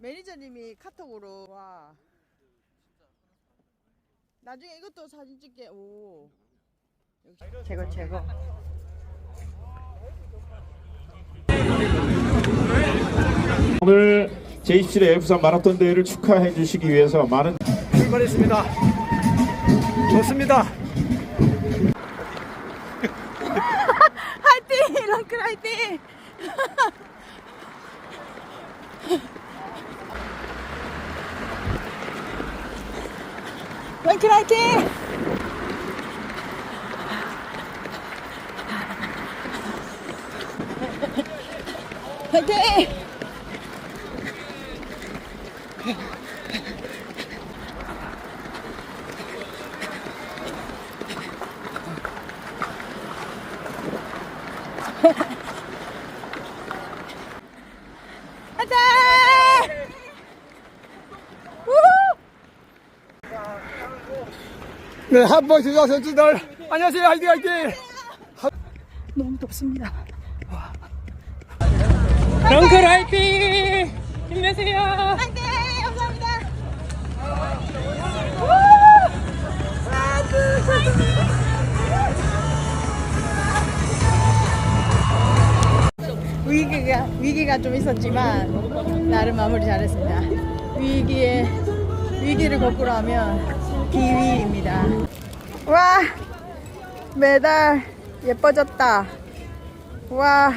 매니저님이 카톡으로 와. 나중에 이것도 사진 찍게. 오. 최고 최고. 오늘 제27회 F3 마라톤 대회를 축하해 주시기 위해서 많은 출발했습니다. 좋습니다. 화이팅! 런클 화이팅! 런클 화이팅! 화이팅! 화이팅! 네, 한번 주자 선수들. 안녕하세요. 화이팅 화이팅. 너무 덥습니다. 덩클 화이팅! 힘내세요! 화이팅! 감사합니다. 위기가 위기가 좀 있었지만 나름 마무리 잘했습니다. 위기에 위기를 거꾸로 하면. 와 메달 예뻐졌다. 와